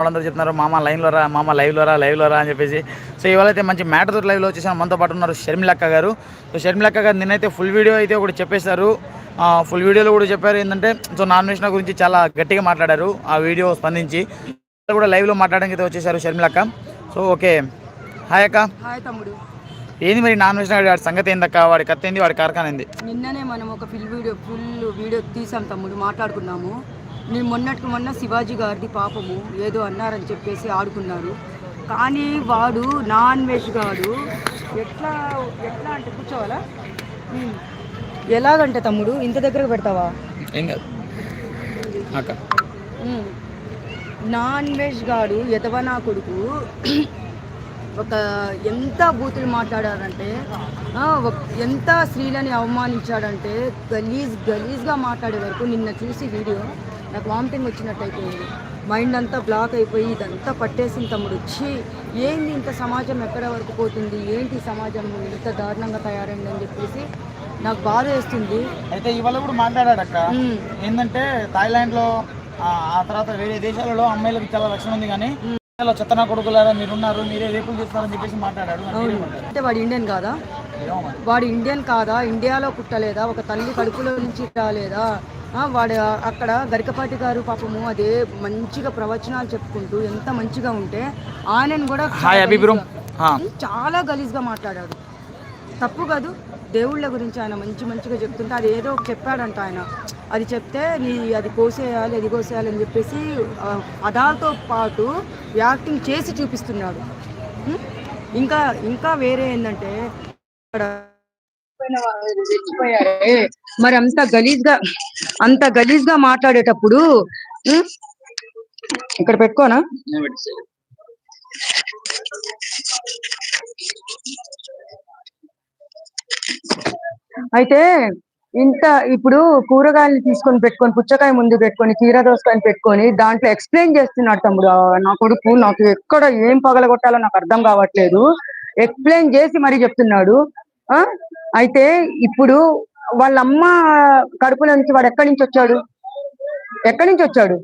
వాళ్ళందరూ చెప్తున్నారు మామ లైన్లో రా మామ లైవ్లో రా లైవ్లో రా అని చెప్పేసి. సో ఇవాళైతే మంచి మ్యాటర్ తోటి లైవ్లో వచ్చేసాను. మనతో పాటు ఉన్నారు షర్మిలక్క గారు. సో షర్మిలక్క గారు నిన్నైతే ఫుల్ వీడియో అయితే ఒకటి చెప్పేశారు. ఫుల్ వీడియోలో కూడా చెప్పారు ఏంటంటే సో నాన్ వెజ్ గురించి చాలా గట్టిగా మాట్లాడారు ఆ వీడియో స్పందించి. కూడా లైవ్లో మాట్లాడడానికి అయితే వచ్చేసారు షర్మిలక్క. So okay. హాయ్ అక్క. హాయ్ తమ్ముడు. ఏంది మరి నాన్ వెజ్ వాడి సంగతి ఏందక్క వాడి కత్తి ఏంది? వాడి కార్ఖాన ఏంది? నిన్ననే మనం ఒక ఫుల్ వీడియో ఫుల్ వీడియో తీసాం తమ్ముడు మాట్లాడుకున్నాము. నేను మొన్నటికి మొన్న శివాజీ గారిది పాపము ఏదో అన్నారని చెప్పేసి ఆడుకున్నారు. కానీ వాడు నాన్ వెజ్ గాడు. ఎట్లా ఎట్లా అంటే కూర్చోవాలా. ఎలాగంటే తమ్ముడు ఇంత దగ్గరకు పెడతావా. నాన్ వెజ్ గాడు ఎదవనా కొడుకు ఒక ఎంత బూతులు మాట్లాడారంటే ఎంత స్త్రీలని అవమానించాడంటే గలీజ్ గలీజ్గా మాట్లాడే వరకు నిన్న చూసి వీడియో నాకు వామిటింగ్ వచ్చినట్టు అయిపోయింది మైండ్ అంతా బ్లాక్ అయిపోయి ఇదంతా పట్టేసిన తమ్ముడు. వచ్చి ఏంది ఇంత సమాజం ఎక్కడ వరకు పోతుంది? ఏంటి సమాజం? ఇంత దారుణంగా తయారైంది అని చెప్పేసి నాకు బాధ వేస్తుంది. అయితే ఇవాళ కూడా మాట్లాడాడు అక్క. ఏంటంటే థాయిలాండ్లో ఆ తర్వాత వేరే దేశాలలో అమ్మాయిలకు చాలా రక్షణ ఉంది కానీ చెత్తనా కొడుకులారా మీరున్నారు మీరే రేపులు చేస్తారని చెప్పేసి మాట్లాడాడు? అంటే వాడు ఇండియన్ కాదా. వాడు ఇండియన్ కాదా? ఇండియాలో పుట్టలేదా? ఒక తల్లి కడుపులో నుంచి రాలేదా? వాడు అక్కడ గరికపాటి గారు పాపము అదే మంచిగా ప్రవచనాలు చెప్పుకుంటూ ఎంత మంచిగా ఉంటే ఆయనను కూడా చాలా గలీజ్గా మాట్లాడాడు. తప్పు కాదు దేవుళ్ళ గురించి ఆయన మంచి మంచిగా చెప్తుంటే అది ఏదో చెప్పాడంట ఆయన. అది చెప్తే నీ అది కోసేయాలి అది కోసేయాలి అని చెప్పేసి పదాలతో పాటు యాక్టింగ్ చేసి చూపిస్తున్నాడు? ఇంకా ఇంకా వేరే ఏంటంటే. మరి అంత గలీజ్గా అంత గలీజ్గా మాట్లాడేటప్పుడు ఇక్కడ పెట్టుకోనా? అయితే ఇంత ఇప్పుడు కూరగాయలు తీసుకొని పెట్టుకొని పుచ్చకాయ ముందు పెట్టుకొని కీర దోసకాయని పెట్టుకొని దాంట్లో ఎక్స్ప్లెయిన్ చేస్తున్నాడు తమ్ముడు. నా కొడుకు నాకు ఎక్కడ ఏం పగలగొట్టాలో నాకు అర్థం కావట్లేదు. ఎక్స్ప్లెయిన్ చేసి మరీ చెప్తున్నాడు. అయితే ఇప్పుడు వాళ్ళ అమ్మ కడుపులో నుంచి వాడు ఎక్కడి నుంచి వచ్చాడు? ఎక్కడి నుంచి వచ్చాడు?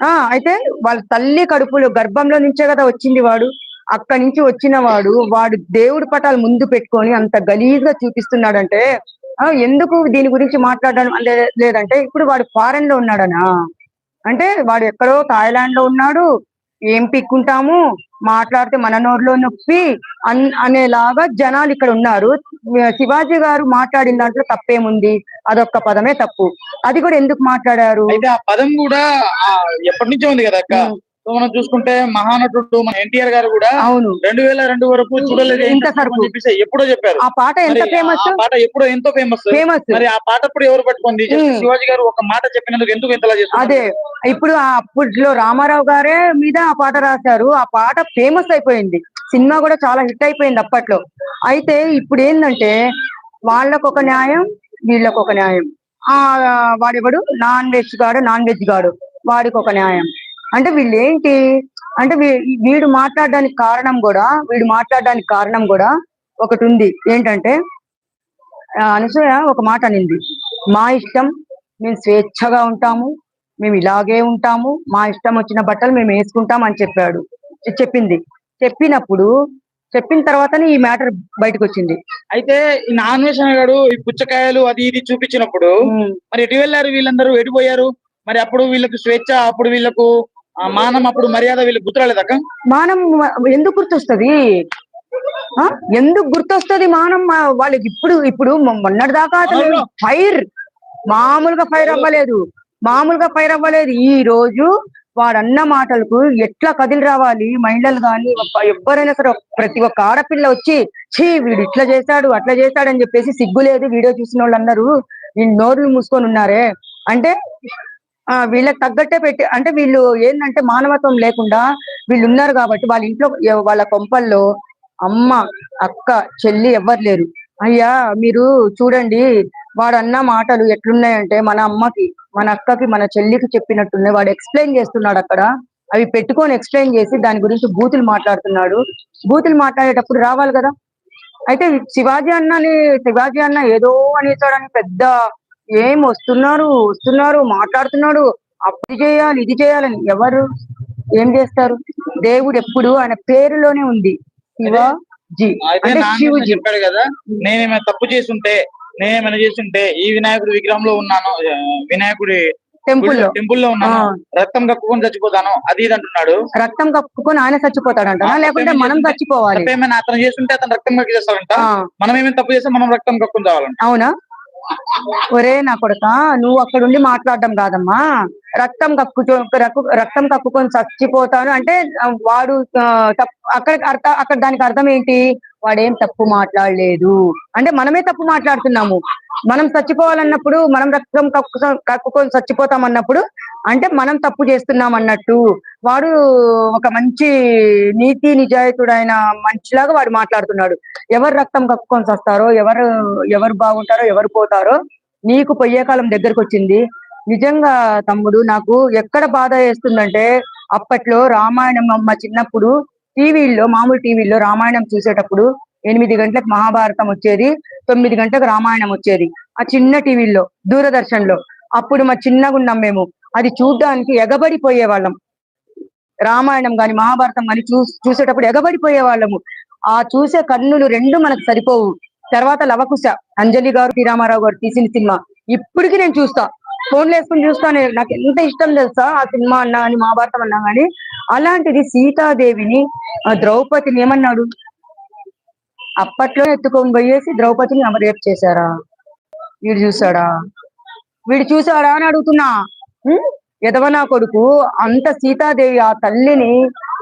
ఆ అయితే వాళ్ళ తల్లి కడుపులో గర్భంలో నుంచే కదా వచ్చింది వాడు. అక్కడి నుంచి వచ్చిన వాడు వాడు దేవుడి పటాలు ముందు పెట్టుకొని అంత గలీజ్గా చూపిస్తున్నాడంటే ఆ, ఎందుకు దీని గురించి మాట్లాడడం లేదంటే ఇప్పుడు వాడు ఫారెన్లో ఉన్నాడనా? అంటే వాడు ఎక్కడో థాయిలాండ్లో ఉన్నాడు ఏం పిక్కుంటాము? మాట్లాడితే మన నోరులో నొప్పి అన్ అనేలాగా జనాలు ఇక్కడ ఉన్నారు. శివాజీ గారు మాట్లాడిన దాంట్లో తప్పేముంది? అదొక్క పదమే తప్పు. అది కూడా ఎందుకు మాట్లాడారు? పదం కూడా ఎప్పటి నుంచో ఉంది కదా. సో మనం చూసుకుంటే మహానటుడు మన ఎన్టీఆర్ గారు కూడా అవును. రెండు వేల రెండు వరకు చూడలేదు ఇంత సరుకు. ఎప్పుడో చెప్పారు. ఆ పాట ఎంత ఫేమస్ ఆ పాట ఎప్పుడో ఎంతో ఫేమస్ ఫేమస్ మరి ఆ పాట అప్పుడు ఎవరు పట్టుకుంది. శివాజీ గారు ఒక మాట చెప్పినందుకు ఎందుకు ఇంతలా చేస్తున్నారు? అదే. ఇప్పుడు ఆ అప్పట్లో రామారావు గారే మీద ఆ పాట రాశారు. ఆ పాట ఫేమస్ అయిపోయింది. సినిమా కూడా చాలా హిట్ అయిపోయింది అప్పట్లో. అయితే ఇప్పుడు ఏంటంటే వాళ్ళకు ఒక న్యాయం వీళ్ళకు ఒక న్యాయం. ఆ వాడెవడు? నాన్ వెజ్ గాడు నాన్ వెజ్ గాడు. వాడికి ఒక న్యాయం. అంటే వీళ్ళు ఏంటి అంటే వీడు మాట్లాడడానికి కారణం కూడా వీడు మాట్లాడడానికి కారణం కూడా ఒకటి ఉంది ఏంటంటే అనసూయ ఒక మాట అనింది. మా ఇష్టం మేము స్వేచ్ఛగా ఉంటాము మేము ఇలాగే ఉంటాము మా ఇష్టం వచ్చిన బట్టలు మేము వేసుకుంటాం అని చెప్పాడు. చెప్పింది. చెప్పినప్పుడు చెప్పిన తర్వాతనే ఈ మ్యాటర్ బయటకు వచ్చింది అయితే ఈ నాన్ వెజ్ గారు ఈ పుచ్చకాయలు అది ఇది చూపించినప్పుడు మరి ఎటు వెళ్ళారు వీళ్ళందరూ? ఎడిపోయారు మరి అప్పుడు వీళ్ళకు స్వేచ్ఛ అప్పుడు వీళ్ళకు మానం అప్పుడు మర్యాద వీళ్ళకి గుర్తురాలేదక్క? మానం ఎందుకు గుర్తొస్తుంది? ఎందుకు గుర్తొస్తుంది మానం? వాళ్ళకి ఇప్పుడు ఇప్పుడు మొన్నటి దాకా. ఫైర్ మామూలుగా ఫైర్ అవ్వలేదు. మామూలుగా ఫైర్ అవ్వలేదు. ఈ రోజు వాడన్న మాటలకు ఎట్లా కదిలి రావాలి? మహిళలు కానీ ఎవరైనా సరే ప్రతి ఒక్క ఆడపిల్ల వచ్చి ఛీ వీడు ఇట్లా చేశాడు అట్లా చేశాడు అని చెప్పేసి సిగ్గు లేదు వీడియో చూసిన వాళ్ళు ఈ నోర్లు మూసుకొని ఉన్నారే. అంటే ఆ వీళ్ళకి తగ్గట్టే పెట్టి అంటే వీళ్ళు ఏంటంటే మానవత్వం లేకుండా వీళ్ళు ఉన్నారు కాబట్టి వాళ్ళ ఇంట్లో వాళ్ళ కొంపల్లో అమ్మ అక్క చెల్లి ఎవ్వరు లేరు. అయ్యా మీరు చూడండి వాడు అన్న మాటలు ఎట్లున్నాయంటే మన అమ్మకి మన అక్కకి మన చెల్లికి చెప్పినట్టున్నాయి. వాడు ఎక్స్ప్లెయిన్ చేస్తున్నాడు అక్కడ. అవి పెట్టుకొని ఎక్స్ప్లెయిన్ చేసి దాని గురించి బూతులు మాట్లాడుతున్నాడు. బూతులు మాట్లాడేటప్పుడు రావాలి కదా. అయితే శివాజీ అన్నని శివాజీ అన్న ఏదో అనేసాడని పెద్ద ఏం వస్తున్నారు? వస్తున్నారు మాట్లాడుతున్నాడు. అప్పుడు చేయాలి ఇది చేయాలని ఎవరు? ఏం చేస్తారు? దేవుడు ఎప్పుడు ఆయన పేరులోనే ఉంది. శివ జీ. అంటే శివజీ. చెప్పాడు కదా నేనేమైనా తప్పు చేస్తుంటే నేనేమైనా చేస్తుంటే ఈ వినాయకుడి విగ్రహంలో ఉన్నాను వినాయకుడి టెంపుల్లో టెంపుల్లో ఉన్నాను. రక్తం కక్కుకొని చచ్చిపోతాను. అది ఇది అంటున్నాడు. రక్తం కప్పుకొని ఆయన చచ్చిపోతాడంట ఆ, లేకుంటే మనం చచ్చిపోవాలి. తప్పేమైనా అతను చేస్తుంటే అతను రక్తం కక్కి చేస్తాడంట. మనం ఏమైనా తప్పు చేస్తే మనం రక్తం కక్కుని చావాలంట. అవునా? ఒరే నా కొడుక నువ్వు అక్కడుండి మాట్లాడడం కాదమ్మా. రక్తం కక్కు రక్తం కక్కుకొని చచ్చిపోతాను అంటే వాడు తప్పు అక్కడ అర్థ అక్కడ దానికి అర్థం ఏంటి? వాడేం తప్పు మాట్లాడలేదు. అంటే మనమే తప్పు మాట్లాడుతున్నాము. మనం చచ్చిపోవాలన్నప్పుడు మనం రక్తం కక్కుకొని చచ్చిపోతాం అన్నప్పుడు అంటే మనం తప్పు చేస్తున్నాం అన్నట్టు వాడు ఒక మంచి నీతి నిజాయితుడైన మనిషిలాగా వాడు మాట్లాడుతున్నాడు. ఎవరు రక్తం కక్కుకొని వస్తారో ఎవరు ఎవరు బాగుంటారో ఎవరు పోతారో నీకు పొయ్యే కాలం దగ్గరకు వచ్చింది నిజంగా తమ్ముడు నాకు ఎక్కడ బాధ వేస్తుందంటే అప్పట్లో రామాయణం అమ్మ చిన్నప్పుడు టీవీల్లో మామూలు టీవీల్లో రామాయణం చూసేటప్పుడు ఎనిమిది గంటలకు మహాభారతం వచ్చేది తొమ్మిది గంటలకు రామాయణం వచ్చేది. ఆ చిన్న టీవీల్లో దూరదర్శన్లో అప్పుడు మా చిన్నగా ఉన్నాం మేము. అది చూడ్డానికి ఎగబడిపోయే వాళ్ళం రామాయణం గాని మహాభారతం గాని చూ చూసేటప్పుడు ఎగబడిపోయే వాళ్ళము ఆ చూసే కన్నులు రెండు మనకు సరిపోవు. తర్వాత లవకుశ అంజలి గారు శ్రీరామారావు రామారావు గారు తీసిన సినిమా. ఇప్పటికి నేను చూస్తా. ఫోన్ వేసుకుని చూస్తాను నాకు ఎంత ఇష్టం తెలుసా? ఆ సినిమా అన్నా కానీ మహాభారతం అన్నా గాని. అలాంటిది సీతాదేవిని ద్రౌపదిని ఏమన్నాడు? అప్పట్లో ఎత్తుకొని పోయేసి ద్రౌపదిని అమరేప్ చేశారా? వీడు చూసాడా వీడు చూసాడా అని అడుగుతున్నా. ఉం? ఎదవ నా కొడుకు అంత సీతాదేవి ఆ తల్లిని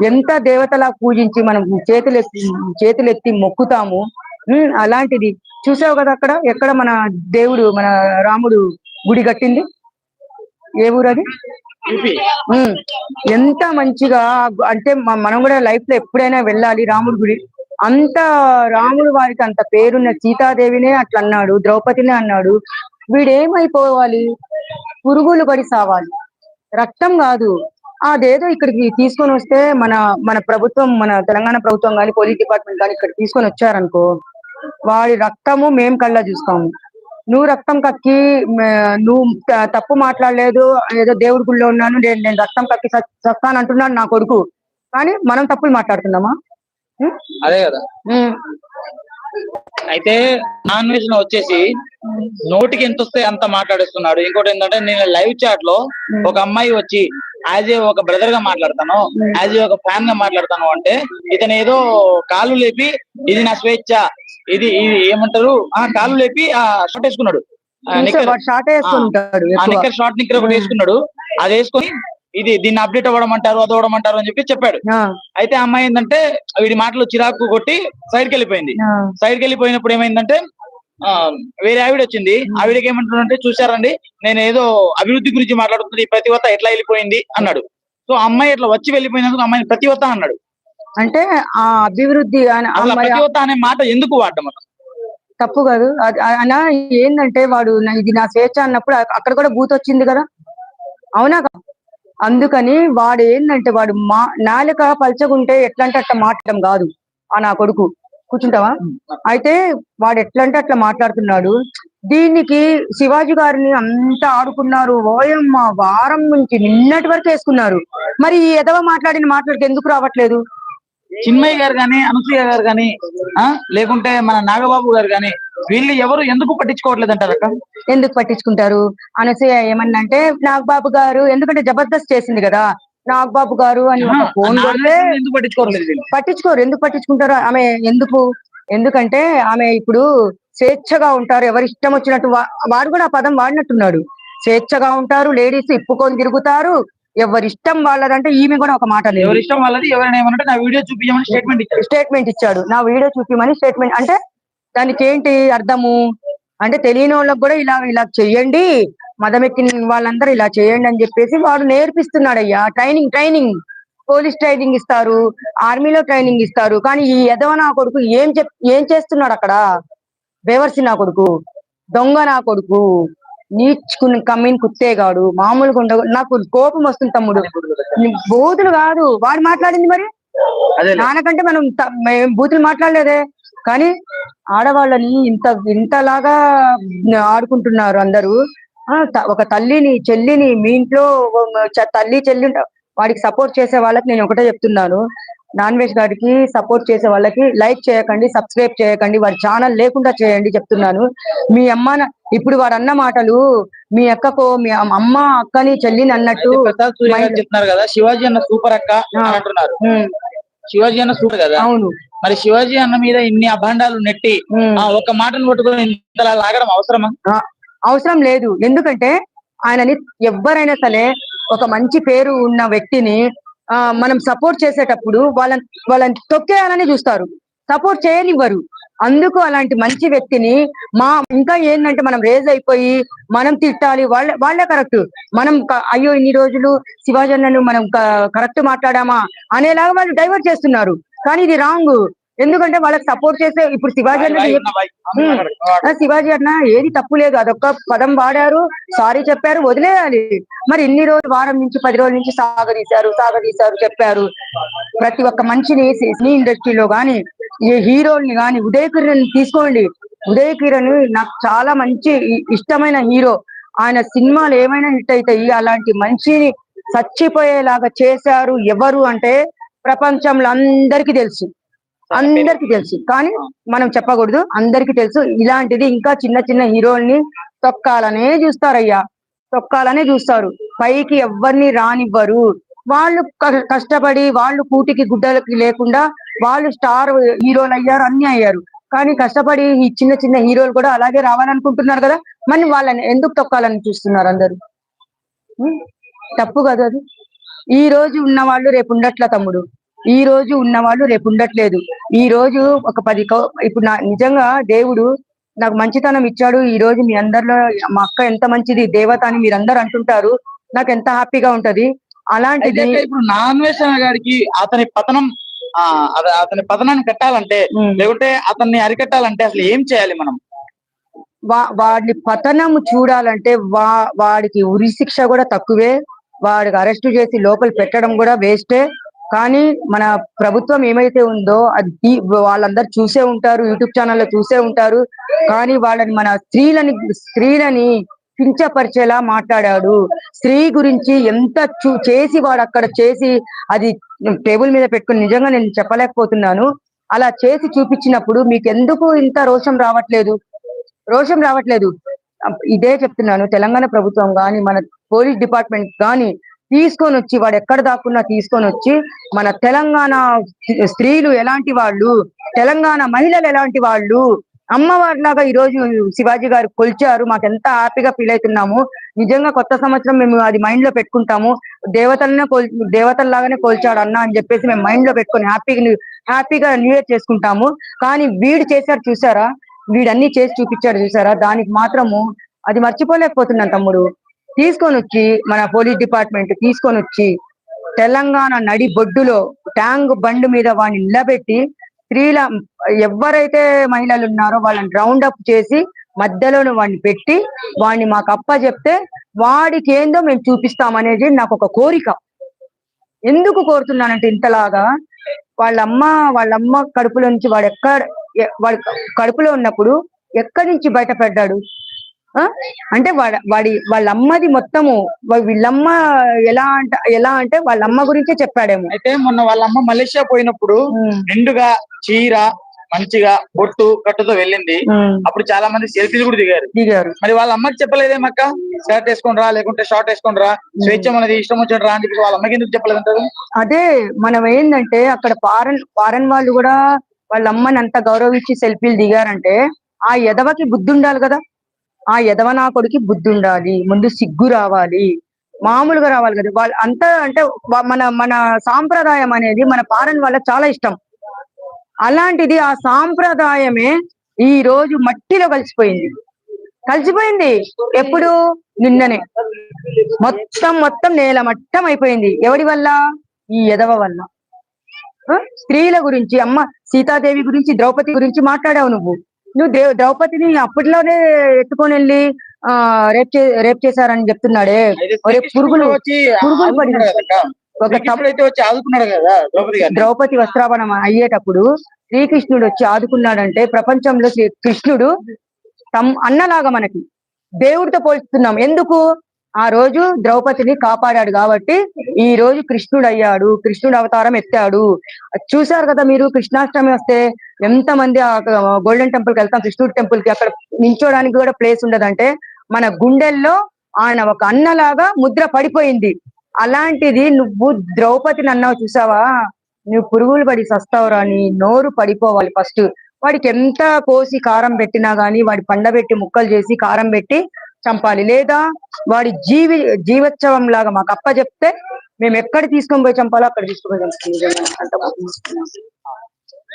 ఎంత దేవతలా పూజించి మనం చేతులెత్తి చేతులెత్తి మొక్కుతాము? అలాంటిది. చూసావు కదా అక్కడ? ఎక్కడ మన దేవుడు మన రాముడు గుడి కట్టింది? ఏ ఊరు అది? ఉమ్, ఎంత మంచిగా అంటే మనం కూడా లైఫ్లో ఎప్పుడైనా వెళ్ళాలి రాముడి గుడి. అంత రాముడు వారికి అంత పేరున్న సీతాదేవినే అట్లా అన్నాడు ద్రౌపదినే అన్నాడు. వీడేమైపోవాలి? పురుగులు పడి సావాలి. రక్తం కాదు. అదేదో ఇక్కడికి తీసుకొని వస్తే మన మన ప్రభుత్వం మన తెలంగాణ ప్రభుత్వం కానీ పోలీస్ డిపార్ట్మెంట్ కానీ ఇక్కడ తీసుకొని వచ్చారనుకో వాడి రక్తము మేం కళ్ళ చూస్తాము నువ్వు రక్తం కక్కి నువ్వు తప్పు మాట్లాడలేదు ఏదో దేవుడి గుళ్ళో ఉన్నాను నేను నేను రక్తం కక్కి చస్తానంటున్నాను చస్తాను నా కొడుకు. కానీ మనం తప్పులు మాట్లాడుతున్నామా? అదే కదా. అయితే నాన్ వెజ్లో వచ్చేసి నోటికి ఎంత వస్తే అంత మాట్లాడేస్తున్నాడు. ఇంకోటి ఏంటంటే నేను లైవ్ చాట్లో ఒక అమ్మాయి వచ్చి యాజ్ ఏ ఒక బ్రదర్గా మాట్లాడతాను యాజ్ ఏ ఒక ఫ్యాన్గా మాట్లాడతాను అంటే ఇతను ఏదో కాళ్ళు లేపి ఇది నా స్వేచ్ఛ ఇది ఇది ఏమంటారు? ఆ కాళ్ళు లేపి ఆ షర్ట్ వేసుకున్నాడు. నిక్కర్ షార్ట్ నిక్కర్ ఒకటి వేసుకున్నాడు. అది వేసుకొని ఇది దీన్ని అప్డేట్ అవ్వడం అంటారు అది అవ్వడం అంటారు అని చెప్పి చెప్పాడు. అయితే అమ్మాయి ఏంటంటే వీడి మాటలు చిరాకు కొట్టి సైడ్కి వెళ్ళిపోయింది. సైడ్కి వెళ్ళిపోయినప్పుడు ఏమైందంటే ఆ, వేరే ఆవిడ వచ్చింది. ఆవిడకి ఏమంటున్నాడంటే చూసారండి నేను ఏదో అభివృద్ధి గురించి మాట్లాడుతుంది ఈ ప్రతివత ఎట్లా వెళ్ళిపోయింది? అన్నాడు. సో అమ్మాయి ఇట్లా వచ్చి వెళ్ళిపోయినందుకు అమ్మాయిని ప్రతివత అన్నాడు. అంటే ఆ అభివృద్ధి మరి ప్రతివత అనే మాట ఎందుకు వాడడం అసలు? తప్పు కాదు. ఆయన ఏంటంటే వాడు ఇది నా స్వేచ్ఛ అన్నప్పుడు అక్కడ కూడా బూత్ వచ్చింది కదా. అవునా? అందుకని వాడు ఏంటంటే వాడు మా నాలుక పలచగుంటే ఎట్లా అంటే అట్లా మాట్లాడడం కాదు. ఆ నా కొడుకు. కూర్చుంటావా? అయితే వాడు ఎట్లా అంటే అట్లా మాట్లాడుతున్నాడు? దీనికి శివాజీ గారిని అంతా ఆడుకున్నారు. ఓయమ్మ వారం నుంచి నిన్నటి వరకు వేసుకున్నారు. మరి ఈ ఎదవ మాట్లాడిన మాట్లాడికి ఎందుకు రావట్లేదు? చిమ్మయ్య గారు కానీ అనసూయ గారు గాని ఆ? లేకుంటే మన నాగబాబు గారు గాని వీళ్ళు ఎవరు ఎందుకు పట్టించుకోవట్లేదు అంటారు అక్క? ఎందుకు పట్టించుకుంటారు? అనసూయ ఏమన్నంటే నాగబాబు గారు ఎందుకంటే జబర్దస్త్ చేసింది కదా నాగబాబు గారు అని ఒక ఫోన్ కొడితే ఎందుకు పట్టించుకోవట్లేదు వీళ్ళు? పట్టించుకోరు. ఎందుకు పట్టించుకుంటారు? ఆమె ఎందుకు? ఎందుకంటే ఆమె ఇప్పుడు స్వేచ్ఛగా ఉంటారు. ఎవరి ఇష్టం వచ్చినట్టు వా- వాడు కూడా ఆ పదం వాడినట్టున్నాడు. స్వేచ్ఛగా ఉంటారు లేడీస్ ఇప్పుకొని తిరుగుతారు. ఎవరి ఇష్టం వాళ్ళదంటే ఈమె కూడా ఒక మాట ఎవరి ఇష్టం వాళ్ళది ఎవరైనా నా వీడియో చూపించమని స్టేట్మెంట్ ఇచ్చారు స్టేట్మెంట్ ఇచ్చాడు. నా వీడియో చూపిమని స్టేట్మెంట్ అంటే దానికి ఏంటి అర్థము? అంటే తెలియని వాళ్ళకి కూడా ఇలా ఇలా చెయ్యండి. మదమెక్కిన వాళ్ళందరూ ఇలా చేయండి అని చెప్పేసి వాడు నేర్పిస్తున్నాడు అయ్యా ట్రైనింగ్ ట్రైనింగ్. పోలీస్ ట్రైనింగ్ ఇస్తారు. ఆర్మీలో ట్రైనింగ్ ఇస్తారు. కానీ ఈ ఎదవ నా కొడుకు ఏం చెప్ ఏం చేస్తున్నాడు అక్కడ? బేవర్సి నా కొడుకు. దొంగ నా కొడుకు. నీచుకుని కమ్మిన కుత్తేగాడు. మామూలుగా ఉండదు నాకు కోపం వస్తుంది తమ్ముడు. బోధులు కాదు. వాడు మాట్లాడింది మరి? నాన్నకంటే మనం త- మేం బూతులు మాట్లాడలేదే? కానీ ఆడవాళ్ళని ఇంత ఇంతలాగా ఆడుకుంటున్నారు అందరూ. ఒక తల్లిని చెల్లిని మీ ఇంట్లో తల్లి చెల్లి వాడికి సపోర్ట్ చేసే వాళ్ళకి నేను ఒకటే చెప్తున్నాను. నాన్ వెజ్ గారికి సపోర్ట్ చేసే వాళ్ళకి లైక్ చేయకండి సబ్స్క్రైబ్ చేయకండి వాడి ఛానల్ లేకుండా చేయండి చెప్తున్నాను. మీ అమ్మ ఇప్పుడు వాడు అన్న మాటలు మీ అక్కకో మీ అమ్మ అక్కని చెల్లిని అన్నట్టు చెప్తున్నారు కదా శివాజీ అన్న సూపర్ అక్క అంటున్నారు. శివాజీ అన్న సూపర్ కదా? అవును. మరి శివాజీ అన్న మీద ఇన్ని అభాండాలు నెట్టి. ఆ ఒక మాటను పట్టుకొని ఇంతలా లాగడం అవసరమా? అవసరం లేదు. ఎందుకంటే ఆయనని ఎవరైనా సరే ఒక మంచి పేరు ఉన్న వ్యక్తిని ఆ మనం సపోర్ట్ చేసేటప్పుడు వాళ్ళని వాళ్ళని తొక్కేయాలని చూస్తారు. సపోర్ట్ చేయనివ్వరు. అందుకు అలాంటి మంచి వ్యక్తిని మా ఇంకా ఏంటంటే మనం రేజ్ అయిపోయి మనం తిట్టాలి వాళ్ళ వాళ్ళే కరెక్ట్ మనం అయ్యో ఇన్ని రోజులు శివాజీ మనం కరెక్ట్ మాట్లాడామా అనేలాగా వాళ్ళు డైవర్ట్ చేస్తున్నారు. కానీ ఇది రాంగ్ ఎందుకంటే వాళ్ళకి సపోర్ట్ చేసే ఇప్పుడు శివాజీ ఏ-. ఆ శివాజీ అన్న ఏది తప్పు లేదు. అదొక్క పదం వాడారు. సారీ చెప్పారు. వదిలేయాలి. మరి ఇన్ని రోజులు వారం నుంచి పది రోజుల నుంచి సాగదీశారు సాగదీశారు చెప్పారు. ప్రతి ఒక్క సి- సినీ ఇండస్ట్రీలో గాని ఈ హీరోల్ని గాని ఉదయ్ కిరణ్ తీసుకోండి. ఉదయ్ కిరణ్ నాకు చాలా మంచి ఇష్టమైన హీరో. ఆయన సినిమాలు ఏమైనా హిట్ అవుతాయి అలాంటి మనిషిని చచ్చిపోయేలాగా చేశారు ఎవరు అంటే ప్రపంచంలో అందరికీ తెలుసు. అందరికీ తెలుసు. కానీ మనం చెప్పకూడదు. అందరికీ తెలుసు. ఇలాంటిది ఇంకా చిన్న చిన్న హీరోల్ని తొక్కాలనే చూస్తారయ్యా. తొక్కాలనే చూస్తారు. పైకి ఎవరిని రానివ్వరు. వాళ్ళు కష్టపడి వాళ్ళు కూటికి గుడ్డలకి లేకుండా వాళ్ళు స్టార్ హీరోలు అయ్యారు అన్ని అయ్యారు. కానీ కష్టపడి ఈ చిన్న చిన్న హీరోలు కూడా అలాగే రావాలనుకుంటున్నారు కదా? మరి వాళ్ళని ఎందుకు తొక్కాలని చూస్తున్నారు అందరూ? తప్పు కదా అది. ఈ రోజు ఉన్న వాళ్ళు రేపు ఉండట్ల తమ్ముడు. ఈ రోజు ఉన్న వాళ్ళు రేపు ఉండట్లేదు. ఈ రోజు ఒక పది కౌ- ఇప్పుడు నా నిజంగా దేవుడు నాకు మంచితనం ఇచ్చాడు. ఈ రోజు మీ అందరిలో మా అక్క ఎంత మంచిది దేవత అని మీరందరూ అంటుంటారు. నాకు ఎంత హ్యాపీగా ఉంటది. అలాంటిది ఇప్పుడు నాన్వేషణ గారికి అతని పతనం అతని పతనాన్ని కట్టాలంటే లేకుంటే అతన్ని అరికట్టాలంటే అసలు ఏం చేయాలి మనం? వా- వాడిని పతనము చూడాలంటే వా వాడికి ఉరి శిక్ష కూడా తక్కువే. వాడికి అరెస్ట్ చేసి లోపల పెట్టడం కూడా వేస్టే. కానీ మన ప్రభుత్వం ఏమైతే ఉందో అది వాళ్ళందరూ చూసే ఉంటారు యూట్యూబ్ ఛానల్లో చూసే ఉంటారు. కానీ వాళ్ళని మన స్త్రీలని స్త్రీలని కించపరిచేలా మాట్లాడాడు. స్త్రీ గురించి ఎంత చూ చేసి వాడు అక్కడ చేసి అది టేబుల్ మీద పెట్టుకుని నిజంగా నేను చెప్పలేకపోతున్నాను. అలా చేసి చూపించినప్పుడు మీకు ఎందుకు ఇంత రోషం రావట్లేదు? రోషం రావట్లేదు. ఇదే చెప్తున్నాను. తెలంగాణ ప్రభుత్వం కానీ మన పోలీస్ డిపార్ట్మెంట్ కానీ తీసుకొని వచ్చి వాడు ఎక్కడ దాక్కున్నా తీసుకొని వచ్చి మన తెలంగాణ స్త్రీలు ఎలాంటి వాళ్ళు తెలంగాణ మహిళలు ఎలాంటి వాళ్ళు అమ్మవారిలాగా ఈ రోజు శివాజీ గారు కొలిచారు మాకు ఎంత హ్యాపీగా ఫీల్ అవుతున్నాము. నిజంగా కొత్త సంవత్సరం మేము అది మైండ్లో పెట్టుకుంటాము. దేవతలనే కోల్ దేవతల్లాగానే కోల్చాడు అన్న అని చెప్పేసి మేము మైండ్లో పెట్టుకొని హ్యాపీగా హ్యాపీగా న్యూ ఇయర్ చేసుకుంటాము. కానీ వీడు చేశారు చూసారా? వీడన్ని చేసి చూపించాడు చూసారా? దానికి మాత్రము అది మర్చిపోలేకపోతున్నాను తమ్ముడు. తీసుకొని వచ్చి మన పోలీస్ డిపార్ట్మెంట్ తీసుకొని వచ్చి తెలంగాణ నడి బొడ్డులో ట్యాంక్ బండ్ మీద వాడిని నిలబెట్టి స్త్రీల ఎవరైతే మహిళలు ఉన్నారో వాళ్ళని రౌండ్ అప్ చేసి మధ్యలోనే వాడిని పెట్టి వాడిని మాకు అప్ప చెప్తే వాడికి ఏందో మేము చూపిస్తాం అనేది నాకు ఒక కోరిక. ఎందుకు కోరుతున్నానంటే ఇంతలాగా వాళ్ళమ్మ వాళ్ళమ్మ కడుపులో నుంచి వాడు ఎక్కడ వాడు కడుపులో ఉన్నప్పుడు ఎక్కడి నుంచి బయటపడ్డాడు? అంటే వాడ వాడి వాళ్ళ అమ్మది మొత్తము వీళ్ళమ్మ ఎలా అంట ఎలా అంటే వాళ్ళ అమ్మ గురించే చెప్పాడేమో. అయితే మొన్న వాళ్ళ అమ్మ మలేషియా పోయినప్పుడు నిండుగా చీర మంచిగా బొట్టు కట్టుతో వెళ్ళింది. అప్పుడు చాలా మంది సెల్ఫీలు కూడా దిగారు. దిగారు. మరి వాళ్ళ అమ్మకి చెప్పలేదేమక్క షర్ట్ వేసుకొని రా లేకుంటే షార్ట్ వేసుకొని రా స్వేచ్ఛ మనది ఇష్టం వచ్చినట్టు రా అని చెప్పి వాళ్ళ అమ్మకి ఎందుకు చెప్పలేదంటారు అదే మనం ఏంటంటే అక్కడ ఫారెన్ ఫారెన్ వాళ్ళు కూడా వాళ్ళ అమ్మని అంత గౌరవించి సెల్ఫీలు దిగారంటే ఆ ఎదవకి బుద్ధి ఉండాలి కదా. ఆ ఎదవ నా కొడుకి బుద్ధి ఉండాలి ముందు సిగ్గు రావాలి. మామూలుగా రావాలి కదా. వాళ్ళు అంతా అంటే మన మన సాంప్రదాయం అనేది మన పారన్ వాళ్ళ చాలా ఇష్టం. అలాంటిది ఆ సాంప్రదాయమే ఈ రోజు మట్టిలో కలిసిపోయింది. కలిసిపోయింది. ఎప్పుడు? నిన్ననే. మొత్తం మొత్తం నేల మట్టం అయిపోయింది. ఎవడి వల్ల? ఈ ఎదవ వల్ల. స్త్రీల గురించి అమ్మ సీతాదేవి గురించి ద్రౌపది గురించి మాట్లాడావు నువ్వు. నువ్వు ద్రౌ- ద్రౌపదిని అప్పట్లోనే ఎత్తుకొని వెళ్ళి ఆ రేప్ చే రేప్ చేశారని చెప్తున్నాడే. ఒరే పురుగులు వచ్చి పురుగులు పడి-. ఒక తప్పు శ్రీకృష్ణుడు అయితే వచ్చి ఆదుకున్నాడు కదా ద్రౌపది ద్రౌపది వస్త్రాపణం అయ్యేటప్పుడు శ్రీకృష్ణుడు వచ్చి ఆదుకున్నాడంటే ప్రపంచంలో శ్రీ కృష్ణుడు తమ్ అన్నలాగా మనకి దేవుడితో పోల్చుతున్నాం. ఎందుకు? ఆ రోజు ద్రౌపదిని కాపాడాడు కాబట్టి ఈ రోజు కృష్ణుడు అయ్యాడు కృష్ణుడు అవతారం ఎత్తాడు. చూశారు కదా మీరు కృష్ణాష్టమి వస్తే ఎంత మంది ఆ గోల్డెన్ టెంపుల్కి వెళ్తాం కృష్ణుడి టెంపుల్కి అక్కడ నించోడానికి కూడా ప్లేస్ ఉండదంటే మన గుండెల్లో ఆయన ఒక అన్నలాగా ముద్ర పడిపోయింది. అలాంటిది నువ్వు ద్రౌపదిని అన్నావు చూసావా? నువ్వు పురుగులు పడి సస్తావురా నీ నోరు పడిపోవాలి ఫస్ట్. వాడికి ఎంత కోసి కారం పెట్టినా గానీ వాడి పండబెట్టి ముక్కలు చేసి కారం పెట్టి చంపాలి. లేదా వాడి జీవి జీవోత్సవం లాగా మాకు అప్ప చెప్తే మేము ఎక్కడ తీసుకొని పోయి చంపాలో అక్కడ తీసుకొని.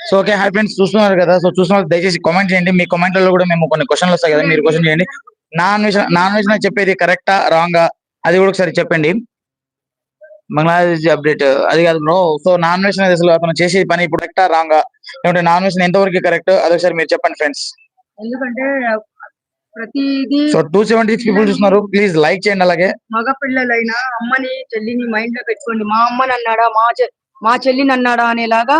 So okay hi friends. చూస్తున్నారు కదా? సో చూస్తున్నారు దయచేసి కామెంట్ చేయండి. మీ కామెంట్లలో కూడా మేము కొన్ని క్వశ్చన్లు వస్తాయి కదా? మీరు క్వశ్చన్ చేయండి. నాన్ వెజ్ నాన్ వెజ్ చెప్పేది కరెక్టా రాంగా అది కూడా ఒకసారి చెప్పండి. బంగ్లాదేశ్ అప్డేట్ అది కాదు బ్రో సో నాన్ వెజ్ అసలు అతను చేసే పని ఇప్పుడు కరెక్టా రాంగా లేకుంటే నాన్ వెజ్ ఎంతవరకు కరెక్ట్ అది ఒకసారి మీరు చెప్పండి ఫ్రెండ్స్ ఎందుకంటే ప్రతిదీ సో టూ సెవెంటీ పీపుల్ చూస్తున్నారు. ప్లీజ్ లైక్ చేయండి అలాగే. మగ పిల్లలైనా అమ్మని చెల్లిని మైండ్లో పెట్టుకోండి. మా అమ్మని అన్నాడా మా మా చెల్లిని అన్నాడా అనేలాగా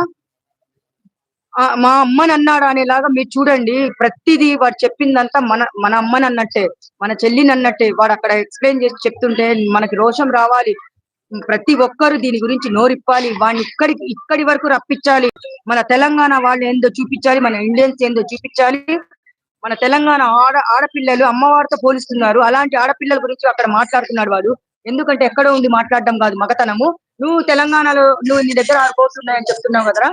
మా అమ్మని అన్నాడా అనేలాగా మీరు చూడండి. ప్రతిదీ వాడు చెప్పిందంతా మన మన అమ్మని అన్నట్టే మన చెల్లిని అన్నట్టే వాడు అక్కడ ఎక్స్ప్లెయిన్ చేసి చెప్తుంటే మనకి రోషం రావాలి. ప్రతి ఒక్కరు దీని గురించి నోరిప్పాలి. వాడిని ఇక్కడికి ఇక్కడి వరకు రప్పించాలి. మన తెలంగాణ వాళ్ళు ఏందో చూపించాలి మన ఇండియన్స్ ఏందో చూపించాలి. మన తెలంగాణ ఆడ ఆడపిల్లలు అమ్మవారితో పోలిస్తున్నారు. అలాంటి ఆడపిల్లల గురించి అక్కడ మాట్లాడుతున్నాడు వాడు. ఎందుకంటే ఎక్కడో ఉంది మాట్లాడడం కాదు మగతనము. నువ్వు తెలంగాణలో నువ్వు నీ దగ్గర ఆరు కోట్లు ఉన్నాయని చెప్తున్నావు కదరా?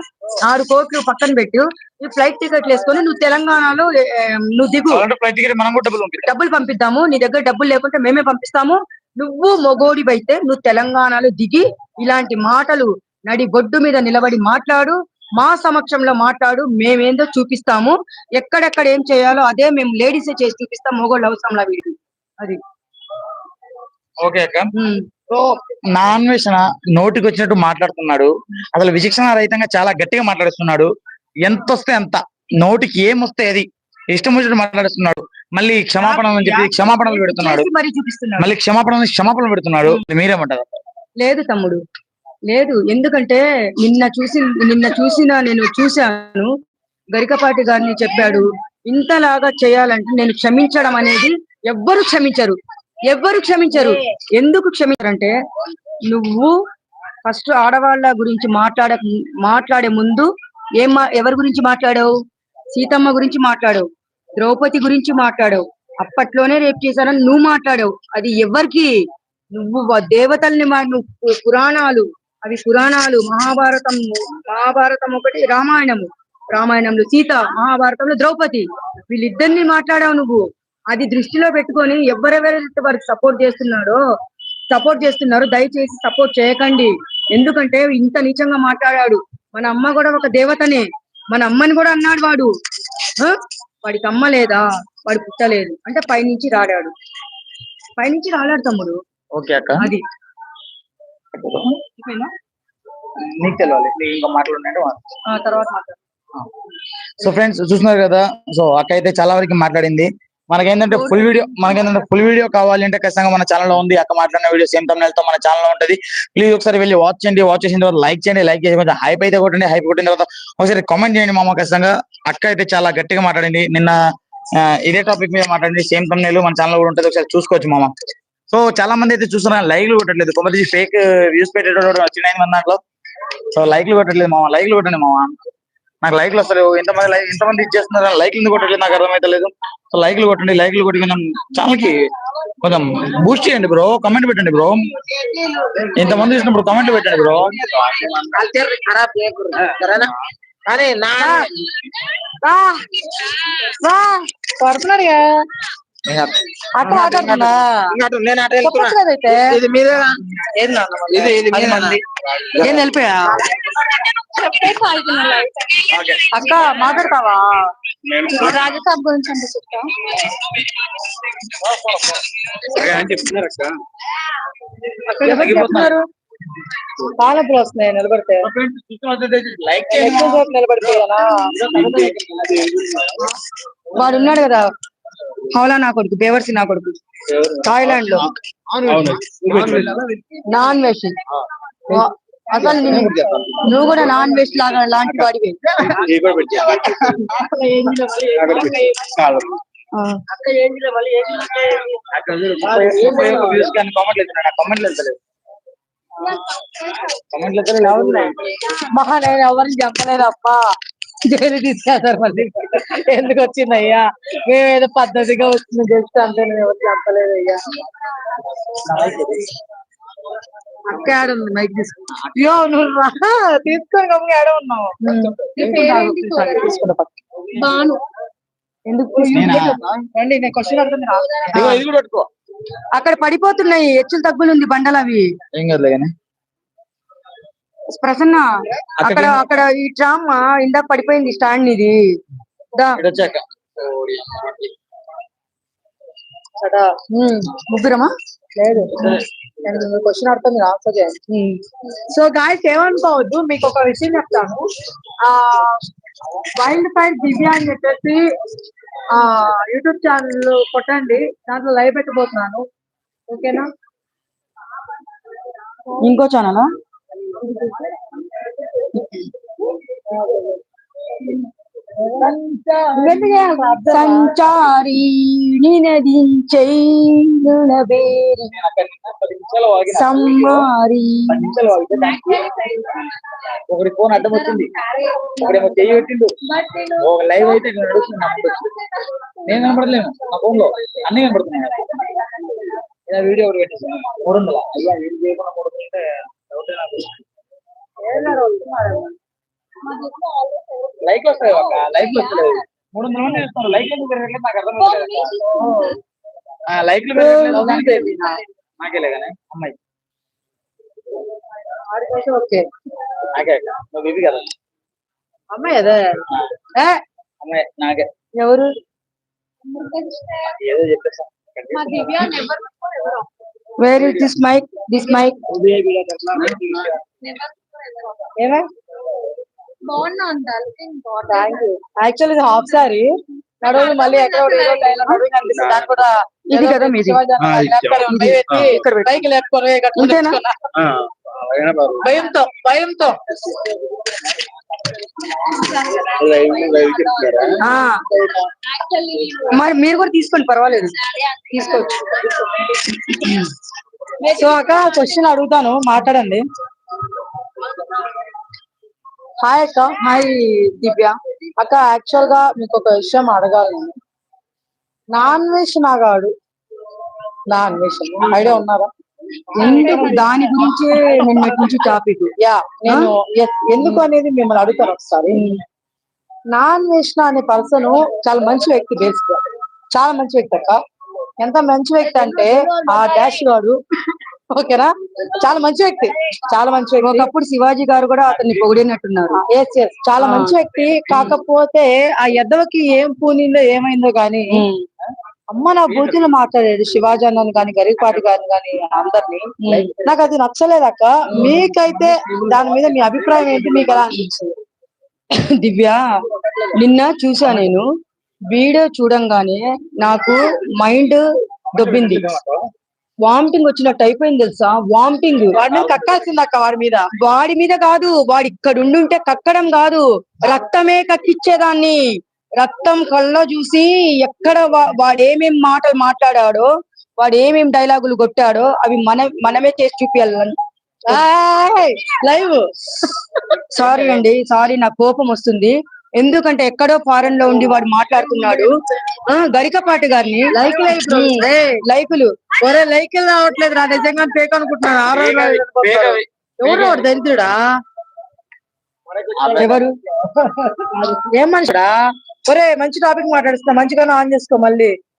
ఆరు కోట్లు పక్కన పెట్టు. ఈ ఫ్లైట్ టికెట్లు వేసుకొని నువ్వు తెలంగాణలో నువ్వు దిగు. ఫ్లైట్ టికెట్ మనం కూడా డబ్బులు పంపిద్దాం. డబ్బులు పంపిద్దాము. నీ దగ్గర డబ్బులు లేకుంటే మేమే పంపిస్తాము. నువ్వు మొగోడివైతే నువ్వు తెలంగాణలో దిగి ఇలాంటి మాటలు నడి బొడ్డు మీద నిలబడి మాట్లాడు. మా సమక్షంలో మాట్లాడు మేమేందో చూపిస్తాము. ఎక్కడెక్కడ ఏం చేయాలో అదే మేము లేడీసే చేసి చూపిస్తాం మొగోళ్ళు అవసరంలా వీడికి. అది. ఓకే అక్క. సో నాన్ వెజ్ నోటికి వచ్చినట్టు మాట్లాడుతున్నాడు. అసలు విచక్షణ రహితంగా చాలా గట్టిగా మాట్లాడుతున్నాడు ఎంత వస్తే అంత. నోటికి ఏం వస్తే అది. ఇష్టం వచ్చినట్టు మాట్లాడుతున్నాడు మళ్ళీ క్షమాపణ అని చెప్పి క్షమాపణలు పెడుతున్నాడు. చేసి మరీ చూపిస్తున్నాడు. మళ్ళీ క్షమాపణ క్షమాపణలు పెడుతున్నాడు. మీరేమంటారు? లేదు తమ్ముడు. లేదు. ఎందుకంటే నిన్న చూసి నిన్న చూసిన నేను చూశాను. గరికపాటి గారిని చెప్పాడు ఇంతలాగా చేయాలంటే నేను క్షమించడం అనేది ఎవ్వరు క్షమించరు. ఎవ్వరు క్షమించరు. ఎందుకు క్షమించారంటే నువ్వు ఫస్ట్ ఆడవాళ్ళ గురించి మాట్లాడ మాట్లాడే ముందు ఏం ఎవరి గురించి మాట్లాడావు? సీతమ్మ గురించి మాట్లాడావు. ద్రౌపది గురించి మాట్లాడావు. అప్పట్లోనే రేపు చేశారని నువ్వు మాట్లాడావు. అది ఎవరికి? నువ్వు దేవతల్ని మా- నువ్వు పురాణాలు అవి పురాణాలు మహాభారతం మహాభారతం ఒకటి రామాయణము. రామాయణంలో సీత మహాభారతంలో ద్రౌపది. వీళ్ళిద్దరిని మాట్లాడావు నువ్వు. అది దృష్టిలో పెట్టుకొని ఎవరెవరైతే వారికి సపోర్ట్ చేస్తున్నాడో సపోర్ట్ చేస్తున్నారు దయచేసి సపోర్ట్ చేయకండి. ఎందుకంటే ఇంత నీచంగా మాట్లాడాడు. మన అమ్మ కూడా ఒక దేవతనే. మన అమ్మని కూడా అన్నాడు వాడు? వాడికి అమ్మ లేదా? వాడు పుట్టలేదు. అంటే పైనుంచి రాడాడు. పైనుంచి రాడాడు తమ్ముడు. ఓకే అక్క. అది? నీకు ఇంకా తర్వాత. సో ఫ్రెండ్స్ చూస్తున్నారు కదా? సో అక్క అయితే చాలా వరకు మాట్లాడింది. మనకేంటంటే ఫుల్ వీడియో మనకేంటంటే ఫుల్ వీడియో కావాలి అంటే ఖచ్చితంగా మన ఛానల్లో ఉంది. అక్క మాట్లాడిన వీడియో సేమ్ తమ్ముళ్ళ తో మన ఛానల్లో ఉంటది. ప్లీజ్ ఒకసారి వెళ్ళి వాచ్ చేయండి. వాచ్ చేసిన తర్వాత లైక్ చేయండి. లైక్ చేసి కొంచెం హైప్ అయితే కొట్టండి. హైప్ కొట్టిన తర్వాత ఒకసారి కామెంట్ చేయండి మామ ఖచ్చితంగా. అక్క అయితే చాలా గట్టిగా మాట్లాడింది. నిన్న ఇదే టాపిక్ మీద మాట్లాడింది. సేమ్ తమ్ముళ్ళు మన ఛానల్ కూడా ఉంటుంది. ఒకసారి చూసుకోవచ్చు మామ. సో చాలా మంది అయితే చూస్తున్నారు లైక్లు కొట్టట్లేదు కొంతమంది ఫేక్ వ్యూస్ పెట్టేటోడు వచ్చిన మంది దాంట్లో సో లైక్లు కొట్టట్లేదు మామ లైక్లు కొట్టండి మామ నాకు లైక్లు వస్తారు ఎంతమంది లైక్ ఎంతమంది ఇచ్చేస్తున్నారు లైక్లు ఎందుకు కొట్టట్లేదు నాకు అర్థమైతే లేదు సో లైక్లు కొట్టండి లైక్లు కొట్టి కొంచెం ఛానల్కి కొంచెం బూస్ట్ చేయండి బ్రో కమెంట్ పెట్టండి బ్రో ఎంతమంది చూసినప్పుడు కమెంట్ పెట్టండి బ్రో కానీ నా కొడుతున్నాడుగా. నేను అటు వెళ్తున్నా. ఇది. ఏం వెళ్ళిపోయా అక్క మాట్లాడతావా? రాజసాబ్ గురించి అంటే చెప్తా. వస్తున్నాయి నిలబడితే. నిలబడిపోయానా వాడు ఉన్నాడు కదా? హౌలా నా కొడుకు బేవర్సి నా కొడుకు. థాయిలాండ్లో నాన్ వెజ్. అసలు నువ్వు కూడా నాన్ వెజ్ లాగా లాంటి వాడివి. వెళ్తలేదు మహా నేను ఎవరిని చెప్పలేదు అమ్మా జైలు తీసుకెళ్తారు మళ్ళీ. ఎందుకు వచ్చింది అయ్యా మేము ఏదో పద్ధతిగా వచ్చింది జస్ట్ అంతే నేను ఎవరు చెప్పలేదు అయ్యా. అక్క ఆడ ఉంది మైక్ తీసుకుని అయ్యో నువ్వు రా తీసుకొని గమ్మున ఆడ ఉన్నావు. బాను. ఎందుకు? రండి నేను క్వశ్చన్ అక్కడ పడిపోతున్నాయి హెచ్చులు తగ్గులుంది బండలు అవి. ఏం కానీ? ప్రసన్న అక్కడ అక్కడ ఈ ట్రామ్ ఇందాక పడిపోయింది స్టాండ్ ఇది ముగ్గురమా? లేదు. క్వశ్చన్ అర్థం ఆన్సర్ చేయండి సో గాయస్ ఏమనుకోవద్దు మీకు ఒక విషయం చెప్తాను. ఆ వైల్డ్ ఫైర్ దివ్య అని చెప్పేసి ఆ యూట్యూబ్ ఛానల్ కొట్టండి. దాంట్లో లైవ్ పెట్టబోతున్నాను. ఓకేనా? ఇంకో ఛానలా సంచారీణి నినదించేరి నేను అక్కడ ఒకటి ఫోన్ అడ్డం వచ్చింది. ఒకడేమో చెయ్యి పెట్టిండు. ఒక లైవ్ అయితే నేను నడుస్తుంది నేను కనపడలేను నా ఫోన్లో. అన్ని కనపడుతున్నాయి వీడియో ఒకటి పెట్టేసాను మూడు వందల? అయ్యా వీడియో చేయకుండా మూడు నాకు లైక్ వస్తాయి ఒక లైక్ వస్తలేదు మూడు వందల మంది చూస్తున్నారు. లైక్ ఎందుకు పెరగట్లేదు నాకు అర్థం లైక్లు పెరగట్లేదు నాకేలే కానీ అమ్మాయి. ఓకే నాకే. నువ్వు బేబీ కదా. అమ్మాయి అదే. అమ్మాయి నాకే. ఎవరు? ఏదో చెప్పేసా. Where is this mike this mike ఏమే బాగున్నా అంత థ్యాంక్ యూ యాక్చువల్ ఇది హాఫ్ సారీ నడువు మళ్ళీ దాని కూడా ఇది కదా మీది. ఇక్కడ బైక్ లేపుకొని భయంతో భయంతో. మరి మీరు కూడా తీసుకోండి పర్వాలేదు. తీసుకోవచ్చు. సో అక్క క్వశ్చన్ అడుగుతాను మాట్లాడండి. హాయ్ అక్క హాయ్ దివ్య. అక్క యాక్చువల్గా మీకు ఒక విషయం అడగాలి. నాన్ వెజ్ నాగాడు నాన్ వెజ్ ఐడియా ఉన్నారా? ఎందుకు దాని గురించే నిన్నటి నుంచి టాపిక్ యా నేను ఎందుకు అనేది మిమ్మల్ని అడుగుతాను ఒకసారి. నాన్ వేష్ణ అనే పర్సన్ చాలా మంచి వ్యక్తి బేసిక్ చాలా మంచి వ్యక్తి అక్క. ఎంత మంచి వ్యక్తి అంటే ఆ డాష్ గాడు ఓకేనా? చాలా మంచి వ్యక్తి. చాలా మంచి వ్యక్తి. ఒకప్పుడు శివాజీ గారు కూడా అతన్ని పొగిడినట్టున్నారు. ఎస్ ఎస్ చాలా మంచి వ్యక్తి. కాకపోతే ఆ ఎద్దవకి ఏం పూనిందో ఏమైందో గానీ అమ్మ నా బూతులు మాట్లాడేది శివాజీ అన్నని కానీ గరిపాటి గారిని కానీ అందరినీ. నాకు అది నచ్చలేదు అక్క. మీకైతే దాని మీద మీ అభిప్రాయం ఏంటి? మీకు ఎలా అనిపించింది? దివ్య నిన్న చూసా నేను. వీడియో చూడంగానే నాకు మైండ్ దొబ్బింది. వామిటింగ్ వచ్చినట్టు అయిపోయింది తెలుసా? వామిటింగ్. వాడి మీద కక్కాల్సింది అక్క వాడి మీద. వాడి మీద కాదు. వాడు ఇక్కడ ఉండుంటే కక్కడం కాదు. రక్తమే కక్కిచ్చేదాన్ని. రక్తం కళ్ళ చూసి ఎక్కడ వా- వాడు ఏమేం మాటలు మాట్లాడాడో వాడు ఏమేం డైలాగులు కొట్టాడో అవి మన మనమే చేసి చూపించాలి లైవ్! సారీ అండి సారీ నా కోపం వస్తుంది. ఎందుకంటే ఎక్కడో ఫారెన్లో ఉండి వాడు మాట్లాడుతున్నాడు. ఆ, గరికపాటి గారిని. లైక్ లైకులు. ఒరే లైక్ రావట్లేదు నా నిజంగా ఫేక్ అనుకుంటున్నాను. ఆ రోజు ఎవరు వాడు దరిద్రుడా? ఎవరు? ఏం మనిషిడా ఒరే మంచి టాపిక్ మాట్లాడుతున్నా మంచిగానే ఆన్ చేసుకో మళ్ళీ.